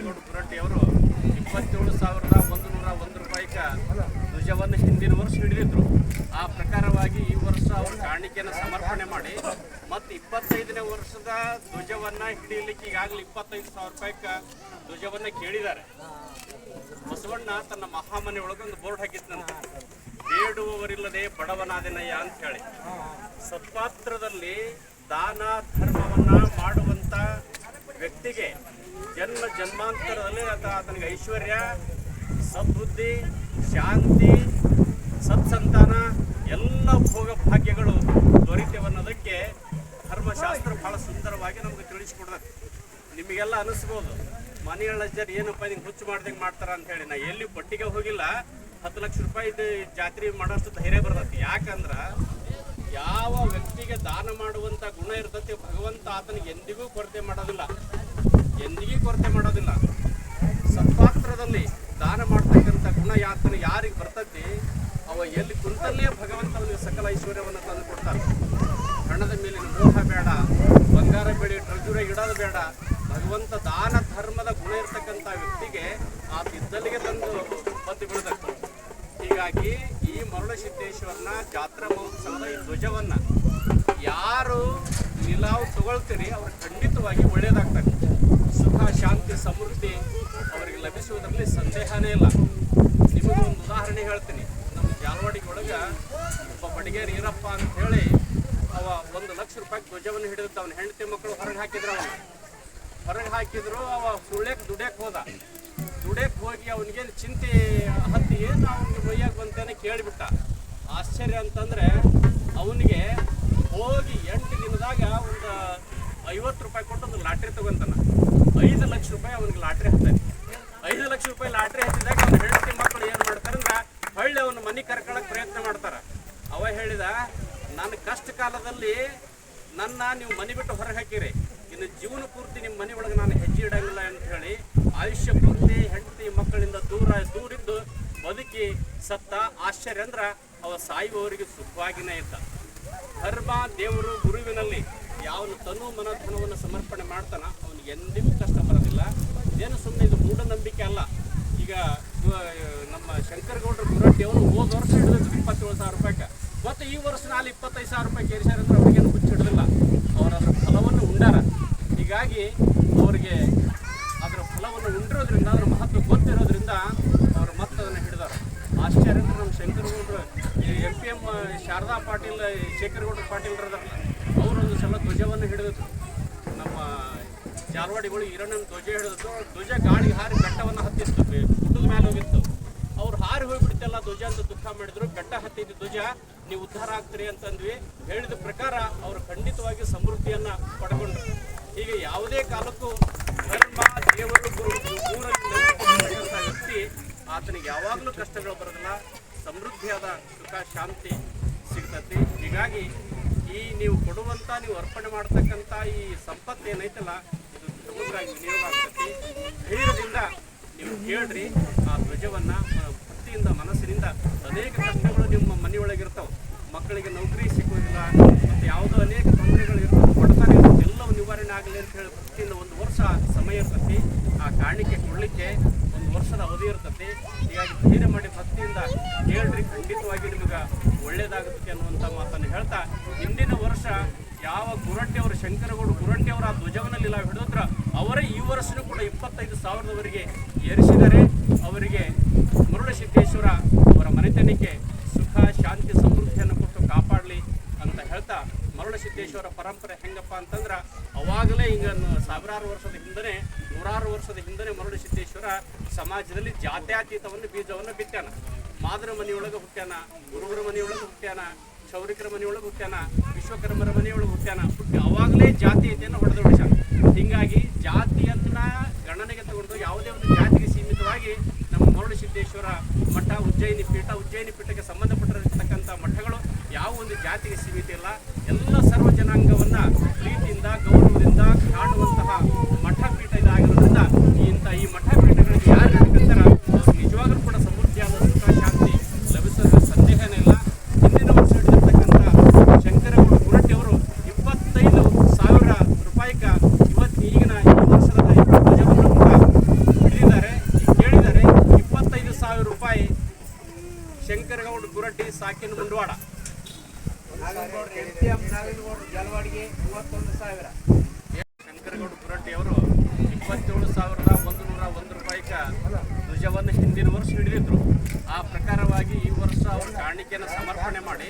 ಶಂಕರಗೌಡ ಪುರಟ್ಟಿ ಅವರು ಇಪ್ಪತ್ತೇಳು ಸಾವಿರದ ಒಂದು ನೂರ ಒಂದು ರೂಪಾಯಿಕ ಧ್ವಜವನ್ನು ಹಿಂದಿನ ವರ್ಷ ಹಿಡಿದಿದ್ರು. ಆ ಪ್ರಕಾರವಾಗಿ ಈ ವರ್ಷ ಅವರು ಕಾಣಿಕೆಯನ್ನು ಸಮರ್ಪಣೆ ಮಾಡಿ ಮತ್ತು ಇಪ್ಪತ್ತೈದನೇ ವರ್ಷದ ಧ್ವಜವನ್ನು ಹಿಡಿಯಲಿಕ್ಕೆ ಈಗಾಗಲೇ ಇಪ್ಪತ್ತೈದು ಸಾವಿರ ರೂಪಾಯಿಕ ಧ್ವಜವನ್ನು ಕೇಳಿದ್ದಾರೆ. ಬಸವಣ್ಣ ತನ್ನ ಮಹಾಮನೆ ಒಳಗೆ ಒಂದು ಬೋರ್ಡ್ ಹಾಕಿದ್ನಂತೆ ಬೇಡುವವರಿಲ್ಲದೆ ಬಡವನಾದಿನಯ್ಯ ಅಂತ ಹೇಳಿ ಸತ್ಪಾತ್ರದಲ್ಲಿ ದಾನ ಧರ್ಮವನ್ನ ಮಾಡುವಂತ ವ್ಯಕ್ತಿಗೆ ಜನ್ಮ ಜನ್ಮಾಂತರದಲ್ಲಿ ಆತ ಆತನಿಗೆ ಐಶ್ವರ್ಯ, ಸದ್ಬುದ್ಧಿ, ಶಾಂತಿ, ಸತ್ಸಂತಾನ, ಎಲ್ಲ ಭೋಗ ಭಾಗ್ಯಗಳು ದೊರೀತೇವನ್ನೋದಕ್ಕೆ ಧರ್ಮಶಾಸ್ತ್ರ ಬಹಳ ಸುಂದರವಾಗಿ ನಮಗೆ ತಿಳಿಸ್ಕೊಡ್ತದೆ ನಿಮಗೆಲ್ಲ ಅನಿಸ್ಬೋದು ಮನೆಗಳ ಜನ ಏನಪ್ಪ ನಿಂಗೆ ಹುಚ್ಚು ಮಾಡ್ದಂಗೆ ಮಾಡ್ತಾರ ಅಂತ ಹೇಳಿ. ನಾ ಎಲ್ಲಿ ಪಟ್ಟಿಗೆ ಹೋಗಿಲ್ಲ, ಹತ್ತು ಲಕ್ಷ ರೂಪಾಯಿದು ಜಾತ್ರೆ ಮಾಡೋಷ್ಟು ಧೈರ್ಯ ಬರ್ತೈತಿ. ಯಾಕಂದ್ರ ಯಾವ ವ್ಯಕ್ತಿಗೆ ದಾನ ಮಾಡುವಂತ ಗುಣ ಇರ್ತತಿ ಭಗವಂತ ಆತನಿಗೆ ಎಂದಿಗೂ ಕೊರತೆ ಮಾಡೋದಿಲ್ಲ. ಎಂದಿಗೂ ಕೊರತೆ ಮಾಡೋದಿಲ್ಲ. ಸತ್ಪಾತ್ರದಲ್ಲಿ ದಾನ ಮಾಡ್ತಕ್ಕಂಥ ಗುಣ ಯಾತನ ಯಾರಿಗೆ ಬರ್ತತಿ, ಅವ ಎಲ್ಲಿ ಕುಂತಲ್ಲೇ ಭಗವಂತ ಸಕಲ ಐಶ್ವರ್ಯವನ್ನು ತಂದು ಕೊಡ್ತಾರೆ ಹಣದ ಮೇಲಿನ ಮೋಹ ಬೇಡ, ಬಂಗಾರ ಬೆಳೆ ಟ್ರೆಜುರಿ ಇಡೋದು ಬೇಡ. ಭಗವಂತ ದಾನ ಧರ್ಮದ ಗುಣ ಇರ್ತಕ್ಕಂಥ ವ್ಯಕ್ತಿಗೆ ಆ ಬಿದ್ದಲಿಗೆ ತಂದು ಬದ್ದು ಬಿಡಬೇಕು. ಹೀಗಾಗಿ ಈ ಮರುಳ ಸಿದ್ದೇಶ್ವರನ ಜಾತ್ರಾ ಮಹೋತ್ಸವದ ಈ ಧ್ವಜವನ್ನು ಯಾರು ನಿಲಾವು ತಗೊಳ್ತೀರಿ, ಅವ್ರು ಖಂಡಿತವಾಗಿ ಒಳ್ಳೆಯದಾಗ್ತಾರೆ ಸುಖ, ಶಾಂತಿ, ಸಮೃದ್ಧಿ ಅವರಿಗೆ ಲಭಿಸುವುದರಲ್ಲಿ ಸಂದೇಹನೇ ಇಲ್ಲ. ನಿಮಗೆ ಒಂದು ಉದಾಹರಣೆ ಹೇಳ್ತೀನಿ. ನಮ್ಮ ಜಾಲವಾಡಿ ಒಳಗೆ ಒಬ್ಬ ಬಡಿಗೇರಿ ಏನಪ್ಪ ಅಂತ ಹೇಳಿ ಅವ ಒಂದು ಲಕ್ಷ ರೂಪಾಯಿ ಧ್ವಜವನ್ನು ಹಿಡಿದು ಅವನ ಹೆಂಡತಿ ಮಕ್ಕಳು ಹೊರಗೆ ಹಾಕಿದ್ರು ಅವನು. ಹೊರಗೆ ಹಾಕಿದ್ರು ಅವ ಸುಳ್ಯಕ್ಕೆ ದುಡ್ಯಕ್ಕೆ ಹೋದ. ದುಡ್ಯಕ್ಕೆ ಹೋಗಿ ಅವನಿಗೇನು ಚಿಂತೆ ಹತ್ತಿ ಏನು ಅವನಿಗೆ ಮೈಯಾಗ ಬಂತೇನೆ ಕೇಳಿಬಿಟ್ಟ. ಆಶ್ಚರ್ಯ ಅಂತಂದ್ರೆ ಅವನಿಗೆ ಹೋಗಿ ಎಂಟು ದಿನದಾಗ ಒಂದು ಐವತ್ತು ರೂಪಾಯಿ ಕೊಟ್ಟು ಒಂದು ಲಾಟ್ರಿ ತಗೊಂತಾನ. ಐದು ಲಕ್ಷ ರೂಪಾಯಿ ಅವನಿಗೆ ಲಾಟ್ರಿ ಹತ್ತಾನೆ ಐದು ಲಕ್ಷ ರೂಪಾಯಿ ಲಾಟ್ರಿ ಹತ್ತಿದಾಗ ಅವ್ನ ಹೆಂಡತಿ ಮಕ್ಕಳು ಏನು ಮಾಡ್ತಾರೆ ಅಂದ್ರೆ ಹೊಳ್ಳಿ ಅವನ ಮನೆ ಕರ್ಕೊಳ್ಳೋಕೆ ಪ್ರಯತ್ನ ಮಾಡ್ತಾರ. ಅವ ಹೇಳಿದ ನನ್ನ ಕಷ್ಟ ಕಾಲದಲ್ಲಿ ನನ್ನ ನೀವು ಮನೆ ಬಿಟ್ಟು ಹೊರಗೆ ಹಾಕಿರಿ. ಇನ್ನು ಜೀವನ ಪೂರ್ತಿ ನಿಮ್ಮ ಮನೆ ಒಳಗೆ ನಾನು ಹೆಜ್ಜೆ ಇಡಂಗಿಲ್ಲ ಅಂತ ಹೇಳಿ ಆಯುಷ್ಯ ಪೂರ್ತಿ ಹೆಂಡತಿ ಮಕ್ಕಳಿಂದ ದೂರ ದೂರಿದ್ದು ಬದುಕಿ ಸತ್ತ ಆಶ್ಚರ್ಯ ಅಂದ್ರೆ ಅವ ಸಾಯುವವರಿಗೆ ಸುಖವಾಗಿನೇ ಇದ್ದ. ಧರ್ಮ ದೇವರು ಗುರುವಿನಲ್ಲಿ ಯಾವನು ತನು ಮನಧನವನ್ನು ಸಮರ್ಪಣೆ ಮಾಡ್ತಾನ ಅವನು ಎಂದಿಗೂ ಕಷ್ಟ ಬರೋದಿಲ್ಲ ಏನು ಸುಮ್ಮನೆ ಇದು ಮೂಢನಂಬಿಕೆ ಅಲ್ಲ. ಈಗ ನಮ್ಮ ಶಂಕರಗೌಡರು ಗುರಟ್ಟಿ ಅವರು ಹೋದ ವರ್ಷ ಹಿಡಿದ್ರು ಇಪ್ಪತ್ತೇಳು ಸಾವಿರ ರೂಪಾಯಿಗೆ ಮತ್ತು ಈ ವರ್ಷ ನಾಲ್ಕು ಇಪ್ಪತ್ತೈದು ಸಾವಿರ ರೂಪಾಯಿ ಕೇರಿಸ್ಯಾರ ಅಂದ್ರೆ ಅವ್ರಿಗೇನು ಹುಚ್ಚು ಅವರ ಫಲವನ್ನು ಉಂಡಾರ. ಹೀಗಾಗಿ ಅವರಿಗೆ ಫಲವನ್ನು ಉಂಡಿರೋದ್ರಿಂದ ಅದರ ಮಹತ್ವ ಗೊತ್ತಿರೋದ್ರಿಂದ ಅವರು ಮತ್ತೆ ಅದನ್ನು ಹಿಡಿದಾರೆ. ಆಶ್ಚರ್ಯ ಅಂದ್ರೆ ನಮ್ಮ ಶಂಕರಗೌಡರು M P M Sharada Patil Shekhargouda Patil ಅವರು ಅವರೊಂದು ಸಲ ಧ್ವಜವನ್ನು ಹಿಡಿದಿದ್ರು. ನಮ್ಮ ಜಾರ್ವಾಡಿಗಳು ಈರಣ್ಣನ ಧ್ವಜ ಹಿಡಿದಿತ್ತು ಧ್ವಜ ಗಾಳಿ ಹಾರಿ ಬೆಟ್ಟವನ್ನು ಹತ್ತಿತ್ತು. ಗುಡ್ಡದ ಮೇಲೆ ಹೋಗಿತ್ತು. ಅವ್ರು ಹಾರಿ ಹೋಗಿಬಿಡ್ತಲ್ಲ ಧ್ವಜ ಅಂತ ದುಃಖ ಮಾಡಿದ್ರು. ಬೆಟ್ಟ ಹತ್ತಿದ್ದು ಧ್ವಜ, ನೀವು ಉದ್ಧಾರ ಆಗ್ತೀರಿ ಅಂತಂದ್ವಿ. ಹೇಳಿದ ಪ್ರಕಾರ ಅವರು ಖಂಡಿತವಾಗಿ ಸಮೃದ್ಧಿಯನ್ನು ಪಡ್ಕೊಂಡ್ರು. ಹೀಗೆ ಯಾವುದೇ ಕಾಲಕ್ಕೂ ಧರ್ಮ, ದೇವರು, ಗುರು ವ್ಯಕ್ತಿ ಆತನಿಗೆ ಯಾವಾಗಲೂ ಕಷ್ಟಗಳು ಬರೋದಿಲ್ಲ. ಸಮೃದ್ಧಿಯಾದ ಸುಖ, ಶಾಂತಿ ಸಿಗ್ತತಿ ಹೀಗಾಗಿ ಈ ನೀವು ಕೊಡುವಂತ, ನೀವು ಅರ್ಪಣೆ ಮಾಡ್ತಕ್ಕಂಥ ಈ ಸಂಪತ್ತು ಏನೈತಲ್ಲ, ಇದು ಧರ್ಮಕ್ಕಾಗಿ ವಿನಿಯೋಗ ಆಗ್ತತಿ ಧೈರ್ಯದಿಂದ ನೀವು ಕೇಳ್ರಿ, ಆ ಧ್ವಜವನ್ನ ಭಕ್ತಿಯಿಂದ, ಮನಸ್ಸಿನಿಂದ ಅನೇಕ ಕಷ್ಟಗಳು ನಿಮ್ಮ ಮನೆಯೊಳಗಿರ್ತಾವೆ. ಮಕ್ಕಳಿಗೆ ನೌಕರಿ ಸಿಗೋದಿಲ್ಲ ಮತ್ತು ಯಾವುದೋ ಅನೇಕ ತೊಂದರೆಗಳು ಇರ್ತವೆ ಬಡತನ ಇರ್ತದೆ ಎಲ್ಲವೂ ನಿವಾರಣೆ ಆಗಲಿ ಅಂತ ಹೇಳಿ ಭಕ್ತಿಯಿಂದ ಒಂದು ವರ್ಷ ಸಮಯ ಇರ್ತತಿ ಆ ಕಾಣಿಕೆ ಕೊಡಲಿಕ್ಕೆ ಒಂದು ವರ್ಷದ ಅವಧಿ ಇರ್ತತಿ ಹೀಗಾಗಿ ಧೈರ್ಯ ಮಾಡಿ ಭಕ್ತಿಯಿಂದ ಹೇಳ್ರಿ ಖಂಡಿತವಾಗಿ ನಿಮಗೆ ಒಳ್ಳೇದಾಗುತ್ತೆ ಅನ್ನುವಂಥ ಮಾತನ್ನು ಹೇಳ್ತಾ ಹಿಂದಿನ ವರ್ಷ ಯಾವ ಗುರಟ್ಟಿಯವರು ಶಂಕರಗೌಡ ಗುರಟ್ಟಿಯವರ ಆ ಧ್ವಜವನ್ನಲ್ಲಿ ನಾವು ಹಿಡಿದ್ರ ಅವರೇ ಈ ವರ್ಷನೂ ಕೂಡ ಇಪ್ಪತ್ತೈದು ಸಾವಿರದವರೆಗೆ ಏರಿಸಿದರೆ ಅವರಿಗೆ ಮುರುಡಸಿದ್ದೇಶ್ವರ ಅವರ ಮನೆತನಕ್ಕೆ ಸುಖ, ಶಾಂತಿ, ಸಮೃದ್ಧಿಯನ್ನು ಕೊಟ್ಟು ಕಾಪಾಡಲಿ ಅಂತ ಹೇಳ್ತಾ ಮರುಳಸಿದ್ದೇಶ್ವರ ಪರಂಪರೆ ಹೆಂಗಪ್ಪ ಅಂತಂದ್ರೆ ಅವಾಗಲೇ ಈಗ ನ- ಸಾವಿರಾರು ವರ್ಷದ ಹಿಂದನೆ, ನೂರಾರು ವರ್ಷದ ಹಿಂದನೆ ಮರುಳಸಿದ್ದೇಶ್ವರ ಸಮಾಜದಲ್ಲಿ ಜಾತ್ಯಾತೀತವನ್ನು ಬೀಜವನ್ನು ಬಿತ್ತಾನ ಮಾದರ ಮನೆಯೊಳಗೆ ಹುಟ್ಟ್ಯಾನ ಗುರುಗಳ ಮನೆಯೊಳಗೆ ಹುಟ್ಟ್ಯಾನ ಚೌರಿಕರ ಮನೆಯೊಳಗೆ ಹುಟ್ಟ್ಯಾನ, ವಿಶ್ವಕರ್ಮರ ಮನೆಯೊಳಗೆ ಹುಟ್ಟ್ಯಾನ. ಹುಟ್ಟಿ ಅವಾಗಲೇ ಜಾತೀಯತೆಯನ್ನು ಹೊಡೆದೊಡಿಸ ಹೀಗಾಗಿ ಜಾತಿಯನ್ನ ಗಣನೆಗೆ ತಗೊಂಡು ಯಾವುದೇ ಒಂದು ಜಾತಿಗೆ ಸೀಮಿತವಾಗಿ ನಮ್ಮ ಮರಳು ಸಿದ್ದೇಶ್ವರ ಮಠ, ಉಜ್ಜಯಿನಿ ಪೀಠ, ಉಜ್ಜಯಿನಿ ಪೀಠಕ್ಕೆ ಸಂಬಂಧಪಟ್ಟಿರತಕ್ಕಂಥ ಮಠಗಳು ಯಾವ ಒಂದು ಜಾತಿಗೆ ಸೀಮಿತ ಇಲ್ಲ. ಎಲ್ಲ ಸರ್ವ ಜನಾಂಗವನ್ನು ಪ್ರೀತಿಯಿಂದ, ಗೌರವದಿಂದ ಕಾಣುವಂತಹ ಮಠ ಪೀಠ ಇದಾಗಿರೋದ್ರಿಂದ ಇಂಥ ಈ ಮಠ ಪೀಠಗಳಿಗೆ ಯಾರು ನಡ್ಕೊಂತಾರ ಅವ್ರಿಗೆ ನಿಜವಾಗ್ಲೂ ಕೂಡ ಸಮೃದ್ಧಿಯಾದ ಸುಖ ಶಾಂತಿ ಲಭಿಸೋದ್ರ ಸಂದೇಹನೇ ಇಲ್ಲ ಹಿಂದಿನ ವರ್ಷ ಹಿಡಿದಿರ್ತಕ್ಕಂಥ ಶಂಕರಗೌಡ ಗುರಟ್ಟಿ ಅವರು ಇಪ್ಪತ್ತೈದು ಸಾವಿರ ರೂಪಾಯಿಗ ಇವತ್ತು ಈಗಿನ ಈ ವರ್ಷದ ಧ್ವಜವನ್ನು ಕೂಡ ಮುಂಡವಾಡ ಜಲವಾಡಿಗೆ ಮೂವತ್ತೊಂದು ಸಾವಿರ ಶಂಕರಗೌಡ ಪುರಟ್ಟಿ ಅವರು ಇಪ್ಪತ್ತೇಳು ಸಾವಿರದ ಒಂದು ನೂರ ಒಂದು ರೂಪಾಯಿಕ ಧ್ವಜವನ್ನು ಹಿಂದಿನ ವರ್ಷ ಹಿಡಿದಿದ್ರು. ಆ ಪ್ರಕಾರವಾಗಿ ಈ ವರ್ಷ ಅವರು ಕಾಣಿಕೆಯನ್ನು ಸಮರ್ಪಣೆ ಮಾಡಿ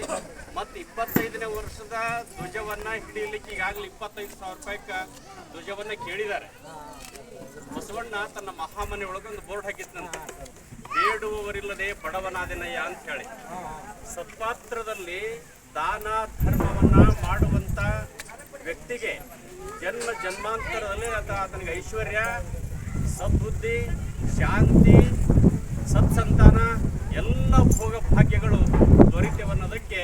ಮತ್ತು ಇಪ್ಪತ್ತೈದನೇ ವರ್ಷದ ಧ್ವಜವನ್ನು ಹಿಡಿಯಲಿಕ್ಕೆ ಈಗಾಗಲೇ ಇಪ್ಪತ್ತೈದು ಸಾವಿರ ರೂಪಾಯಿಕ ಧ್ವಜವನ್ನು ಕೇಳಿದ್ದಾರೆ. ಬಸವಣ್ಣ ತನ್ನ ಮಹಾಮನೆ ಒಳಗೆ ಒಂದು ಬೋರ್ಡ್ ಹಾಕಿದ್ನಂತೆ. ಬೇಡುವವರಿಲ್ಲದೆ ಬಡವನಾದೆನಯ್ಯ ಅಂತ ಹೇಳಿ ಸತ್ಪಾತ್ರದಲ್ಲಿ ದಾನ ಧರ್ಮವನ್ನ ಮಾಡುವಂತ ವ್ಯಕ್ತಿಗೆ ಜನ್ಮ ಜನ್ಮಾಂತರದಲ್ಲಿ ಆತ ಆತನಿಗೆ ಐಶ್ವರ್ಯ, ಸದ್ಬುದ್ಧಿ, ಶಾಂತಿ, ಸತ್ಸಂತಾನ, ಎಲ್ಲ ಭೋಗ ಭಾಗ್ಯಗಳು ದೊರೀತೇವನ್ನೋದಕ್ಕೆ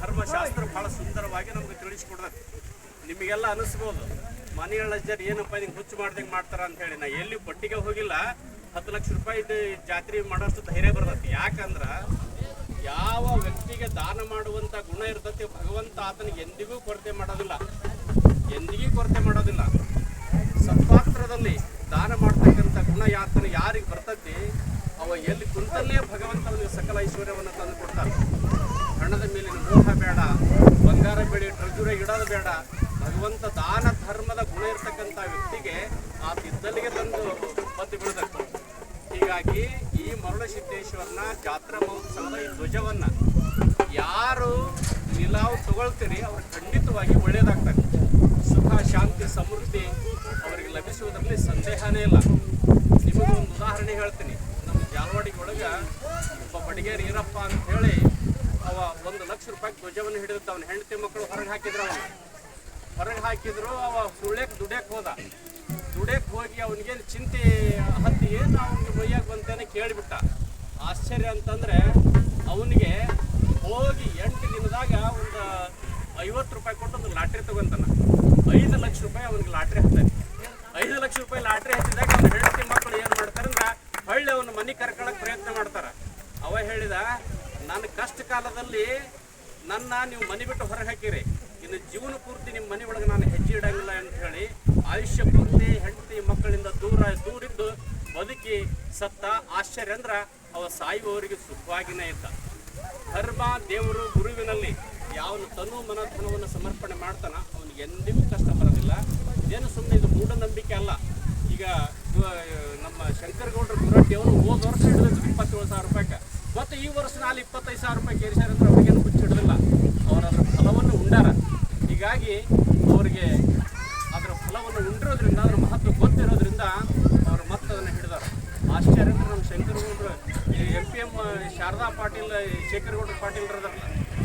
ಧರ್ಮಶಾಸ್ತ್ರ ಬಹಳ ಸುಂದರವಾಗಿ ನಮ್ಗೆ ತಿಳಿಸ್ಕೊಡ್ತದೆ ನಿಮಗೆಲ್ಲ ಅನಿಸ್ಬೋದು ಮನೆಗಳ ಜನ ಏನಪ್ಪ ನಿಂಗೆ ಹುಚ್ಚು ಮಾಡ್ದಂಗೆ ಮಾಡ್ತಾರ ಅಂತ ಹೇಳಿ ನಾ ಎಲ್ಲಿ ಪಟ್ಟಿಗೆ ಹೋಗಿಲ್ಲ ಹತ್ತು ಲಕ್ಷ ರೂಪಾಯಿ ಜಾತ್ರೆ ಮಾಡೋಷ್ಟು ಧೈರ್ಯ ಬರ್ತೈತಿ. ಯಾಕಂದ್ರ ಯಾವ ವ್ಯಕ್ತಿಗೆ ದಾನ ಮಾಡುವಂತ ಗುಣ ಇರ್ತೈತಿ, ಭಗವಂತ ಆತನಿಗೆ ಎಂದಿಗೂ ಕೊರತೆ ಮಾಡೋದಿಲ್ಲ. ಎಂದಿಗೂ ಕೊರತೆ ಮಾಡೋದಿಲ್ಲ. ಸತ್ಪಾತ್ರದಲ್ಲಿ ದಾನ ಮಾಡ್ತಕ್ಕಂಥ ಗುಣ ಯಾತನ ಯಾರಿಗೆ ಬರ್ತತಿ, ಅವ ಎಲ್ಲಿ ಕುಂತಲ್ಲೇ ಭಗವಂತ ಸಕಲ ಐಶ್ವರ್ಯವನ್ನು ತಂದು ಕೊಡ್ತಾನೆ. ಹಣದ ಮೇಲಿನ ಮೋಹ ಬೇಡ, ಬಂಗಾರ ಬೆಳೆ ಟ್ರೆಜುರಿ ಇಡೋದು ಬೇಡ ಭಗವಂತ ದಾನ ಧರ್ಮದ ಗುಣ ಇರ್ತಕ್ಕಂಥ ವ್ಯಕ್ತಿಗೆ ಆ ತಿದ್ದಲಿಗೆ ತಂದು ಬಂದು ಬಿಡಬೇಕು. ಹೀಗಾಗಿ ಈ ಮರುಳಸಿದ್ದೇಶ್ವರನ ಜಾತ್ರಾ ಮಹೋತ್ಸವದ ಈ ಧ್ವಜವನ್ನ ಯಾರು ನಿಲಾವ್ ತಗೊಳ್ತೀರಿ ಅವ್ರು ಖಂಡಿತವಾಗಿ ಒಳ್ಳೇದಾಗ್ತದೆ ಸುಖ, ಶಾಂತಿ, ಸಮೃದ್ಧಿ ಅವರಿಗೆ ಲಭಿಸುವುದರಲ್ಲಿ ಸಂದೇಹನೇ ಇಲ್ಲ. ನಿಮಗೆ ಒಂದು ಉದಾಹರಣೆ ಹೇಳ್ತೀನಿ. ನಮ್ಮ ಜಾಲವಾಡಿಗೆ ಒಳಗ ಒಬ್ಬ ಬಡಿಗೇರಿ ಏನಪ್ಪ ಅಂತ ಹೇಳಿ ಅವ ಒಂದು ಲಕ್ಷ ರೂಪಾಯಿ ಧ್ವಜವನ್ನು ಹಿಡಿದು ಅವನ ಹೆಂಡತಿ ಮಕ್ಕಳು ಹೊರಗೆ ಹಾಕಿದ್ರು ಅವನು. ಹೊರಗೆ ಹಾಕಿದ್ರು, ಅವ ಸುಳ್ಯಕ್ ದುಡ್ಯಕ್ಕೆ ಹೋದ. ದುಡ್ಯಕ್ಕೆ ಹೋಗಿ ಅವನಿಗೆ ಚಿಂತೆ ಹತ್ತಿ ಏನು ಅವನಿಗೆ ಮೈಯಾಗ ಬಂತೇನೆ ಕೇಳಿಬಿಟ್ಟ. ಆಶ್ಚರ್ಯ ಅಂತಂದ್ರೆ, ಅವನಿಗೆ ಹೋಗಿ ಎಂಟು ದಿನದಾಗ ಒಂದು ಐವತ್ತು ರೂಪಾಯಿ ಕೊಟ್ಟು ಒಂದು ಲಾಟ್ರಿ ತಗೊಂತಾನ. ಐದು ಲಕ್ಷ ರೂಪಾಯಿ ಅವನಿಗೆ ಲಾಟ್ರಿ ಹತ್ತಾನೆ ಐದು ಲಕ್ಷ ರೂಪಾಯಿ ಲಾಟ್ರಿ ಹತ್ತಿದಾಗ ಅವ್ನ ಹೆಂಡತಿ ಮಕ್ಕಳು ಏನು ಮಾಡ್ತಾರೆ ಅಂದ್ರೆ, ಹೊಳ್ಳಿ ಅವನ ಮನೆ ಕರ್ಕೊಳಕ್ ಪ್ರಯತ್ನ ಮಾಡ್ತಾರ. ಅವ ಹೇಳಿದ, ನನ್ನ ಕಷ್ಟ ಕಾಲದಲ್ಲಿ ನನ್ನ ನೀವು ಮನೆ ಬಿಟ್ಟು ಹೊರಗೆ ಹಾಕಿರಿ. ಇನ್ನು ಜೀವನ ಪೂರ್ತಿ ನಿಮ್ಮ ಮನೆ ಒಳಗೆ ನಾನು ಹೆಜ್ಜೆ ಇಡಂಗಿಲ್ಲ ಅಂತ ಹೇಳಿ ಆಯುಷ್ಯ ಪೂರ್ತಿ ಹೆಂಡತಿ ಮಕ್ಕಳಿಂದ ದೂರ, ದೂರಿದ್ದು ಬದುಕಿ ಸತ್ತ ಆಶ್ಚರ್ಯ ಅಂದ್ರೆ ಅವ ಸಾಯುವವರಿಗೆ ಸುಖವಾಗಿನೇ ಇದ್ದ. ಧರ್ಮ, ದೇವರು, ಗುರುವಿನಲ್ಲಿ ಯಾವನು ತನು ಮನೋಧನವನ್ನು ಸಮರ್ಪಣೆ ಮಾಡ್ತಾನ ಅವನು ಎಂದಿಗೂ ಕಷ್ಟ ಬರೋದಿಲ್ಲ. ಇದೇನು ಸುಮ್ಮನೆ ಇದು ಮೂಢನಂಬಿಕೆ ಅಲ್ಲ. ಈಗ ನಮ್ಮ ಶಂಕರಗೌಡರ ಗುರಟ್ಟಿ ಅವರು ಹೋದ ವರ್ಷ ಹಿಡಿದ್ರು ಇಪ್ಪತ್ತೇಳು ಸಾವಿರ ರೂಪಾಯಿಗೆ ಮತ್ತು ಈ ವರ್ಷ ನಾಲ್ಕು ಇಪ್ಪತ್ತೈದು ಸಾವಿರ ರೂಪಾಯಿ ಕೇರಿಸ್ಯಾರ ಅಂದ್ರೆ ಅವ್ರಿಗೇನು ಹುಚ್ಚು ಹಿಡಿದಿಲ್ಲ ಅವರು ಅದರ ಫಲವನ್ನು ಉಂಡಾರ. ಹೀಗಾಗಿ ಅವರಿಗೆ ಅದರ ಫಲವನ್ನು ಉಂಡಿರೋದ್ರಿಂದ, ಅದರ ಮಹತ್ವ ಗೊತ್ತಿರೋದ್ರಿಂದ ಅವರು ಮತ್ತೆ ಅದನ್ನು ಹಿಡಿದಾರ. ಆಶ್ಚರ್ಯ ಅಂದ್ರೆ ನಮ್ಮ ಶಂಕರಗೌಡರು M P M Sharada Patil ಶೇಖರಗೌಡರು Patil ಅವರು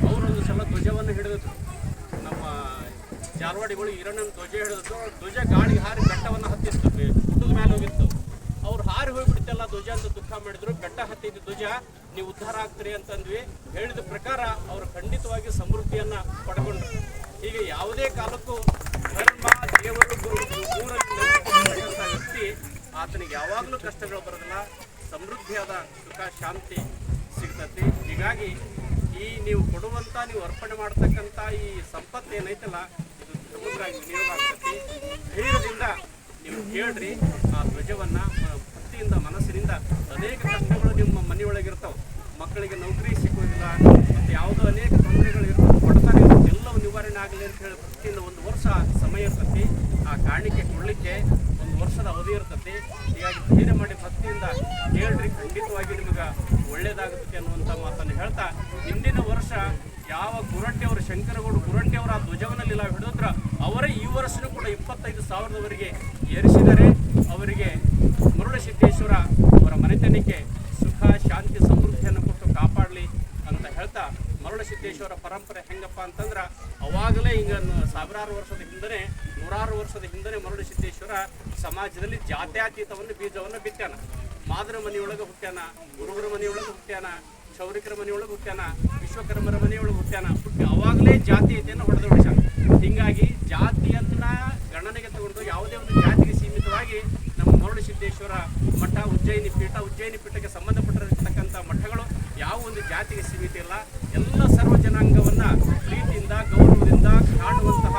ಅವರೊಂದು ಸಲ ಧ್ವಜವನ್ನು ಹಿಡಿದ್ರು ನಮ್ಮ ಜಾರ್ವಾಡಿಗಳು ಈರಣ್ಣನ ಧ್ವಜ ಹಿಡಿದ್ರು ಧ್ವಜ ಗಾಳಿಗೆ ಹಾರಿ ಬೆಟ್ಟವನ್ನು ಹತ್ತಿತ್ತು ಗುಡ್ಡದ ಮೇಲೆ ಹೋಗಿತ್ತು. ಅವ್ರು ಹಾರಿ ಹೋಗಿಬಿಡ್ತಲ್ಲ, ಧ್ವಜ ಅಂತ ದುಃಖ ಮಾಡಿದ್ರು. ಬೆಟ್ಟ ಹತ್ತಿದ ಧ್ವಜ, ನೀವು ಉದ್ಧಾರ ಆಗ್ತೀರಿ ಅಂತಂದ್ವಿ. ಹೇಳಿದ ಪ್ರಕಾರ ಅವರು ಖಂಡಿತವಾಗಿ ಸಮೃದ್ಧಿಯನ್ನ ಪಡ್ಕೊಂಡ್ರು. ಹೀಗೆ ಯಾವುದೇ ಕಾಲಕ್ಕೂ ಧರ್ಮ, ದೇವರು, ಗುರು ವ್ಯಕ್ತಿ ಆತನಿಗೆ ಯಾವಾಗಲೂ ಕಷ್ಟಗಳು ಬರೋದಿಲ್ಲ. ಸಮೃದ್ಧಿಯಾದ ಸುಖ, ಶಾಂತಿ ಸಿಗ್ತತಿ. ಹೀಗಾಗಿ ಈ ನೀವು ಕೊಡುವಂತ, ನೀವು ಅರ್ಪಣೆ ಮಾಡ್ತಕ್ಕಂಥ ಈ ಸಂಪತ್ತು ಏನೈತಲ್ಲ, ಇದು ಆಗ್ತತಿ. ಧೈರ್ಯದಿಂದ ನೀವು ಕೇಳ್ರಿ ಆ ಧ್ವಜವನ್ನ ಭಕ್ತಿಯಿಂದ ಮನಸ್ಸಿನಿಂದ ಅನೇಕ ಕಷ್ಟಗಳು ನಿಮ್ಮ ಮನೆಯೊಳಗಿರ್ತಾವೆ. ಮಕ್ಕಳಿಗೆ ನೌಕರಿ ಸಿಗೋದಿಲ್ಲ ಮತ್ತು ಯಾವುದೋ ಅನೇಕ ತೊಂದರೆಗಳು ಇರ್ತವೆ. ಕೊಡ್ತಾರೆ, ಎಲ್ಲವೂ ನಿವಾರಣೆ ಆಗಲಿ ಅಂತ ಹೇಳಿ ಪ್ರತಿಯಿಂದ ಒಂದು ವರ್ಷ ಸಮಯ ಇರ್ತತಿ. ಆ ಕಾಣಿಕೆ ಕೊಡಲಿಕ್ಕೆ ಒಂದು ವರ್ಷದ ಅವಧಿ ಇರ್ತತಿ. ಹೀಗಾಗಿ ಧೈರ್ಯ ಮಾಡಿ ಭಕ್ತಿಯಿಂದ ಹೇಳ್ರಿ, ಖಂಡಿತವಾಗಿ ನಿಮಗೆ ಒಳ್ಳೇದಾಗುತ್ತೆ ಅನ್ನುವಂಥ ಮಾತನ್ನು ಹೇಳ್ತಾ, ಹಿಂದಿನ ವರ್ಷ ಯಾವ ಗುರಟ್ಟಿಯವರು ಶಂಕರಗೌಡ ಗುರಟ್ಟಿ ಅವರ ಆ ಧ್ವಜವನ್ನಲ್ಲಿ ನಾವು ಹಿಡಿದ್ರ ಅವರೇ ಈ ವರ್ಷನೂ ಕೂಡ ಇಪ್ಪತ್ತೈದು ಸಾವಿರದವರೆಗೆ ಏರಿಸಿದರೆ ಅವರಿಗೆ ಮನೆತನಕ್ಕೆ ಸುಖ, ಶಾಂತಿ, ಸಮೃದ್ಧಿಯನ್ನು ಕೊಟ್ಟು ಕಾಪಾಡಲಿ ಅಂತ ಹೇಳ್ತಾ ಮರುಳಸಿದ್ದೇಶ್ವರ ಪರಂಪರೆ ಹೆಂಗಪ್ಪ ಅಂತಂದ್ರೆ ಅವಾಗಲೇ ಹಿಂಗ ಸಾವಿರಾರು ವರ್ಷದ ಹಿಂದೆ ನೂರಾರು ವರ್ಷದ ಹಿಂದೆ ಮರುಳ ಸಿದ್ದೇಶ್ವರ ಸಮಾಜದಲ್ಲಿ ಜಾತ್ಯಾತೀತವನ್ನು ಬೀಜವನ್ನು ಬಿತ್ತಾನ ಮಾದರ ಮನೆಯೊಳಗೆ ಹುಟ್ಟ್ಯಾನ, ಗುರುಗರ ಮನೆಯೊಳಗೆ ಹುಟ್ಟ್ಯಾನ ಚೌರಿಕರ ಮನೆಯೊಳಗೆ ಹುಟ್ಟ್ಯಾನ, ವಿಶ್ವಕರ್ಮರ ಮನೆಯೊಳಗೆ ಹುಟ್ಟ್ಯಾನ. ಹುಟ್ಟಿ ಅವಾಗಲೇ ಜಾತೀಯತೆಯನ್ನು ಹೊಡೆದೊಡಿಸ್ಯಾನ ಹಿಂಗಾಗಿ ಜಾತಿಯನ್ನು ಗಣನೆಗೆ ತಗೊಂಡು ಯಾವುದೇ ಒಂದು ಜಾತಿಗೆ ಸೀಮಿತವಾಗಿ ನಮ್ಮ ಮರುಳು ಸಿದ್ದೇಶ್ವರ ಮಠ ಉಜ್ಜಯಿನಿ ಪೀಠ, ಉಜ್ಜಯಿನಿ ಪೀಠಕ್ಕೆ ಸಂಬಂಧಪಟ್ಟಿರತಕ್ಕಂಥ ಮಠಗಳು ಯಾವ ಒಂದು ಜಾತಿಗೆ ಸೀಮಿತ ಇಲ್ಲ. ಎಲ್ಲ ಸರ್ವ ಜನಾಂಗವನ್ನು ಪ್ರೀತಿಯಿಂದ, ಗೌರವದಿಂದ ಕಾಣುವಂತಹ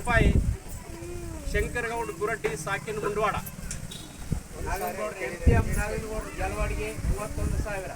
ರೂಪಾಯಿ ಶಂಕರಗೌಡ ಗುರಟಿ ಸಾಕಿನ ಮುಂಡವಾಡ. ಜಲವಾಡಿಗೆ ಮೂವತ್ತೊಂದು ಸಾವಿರ.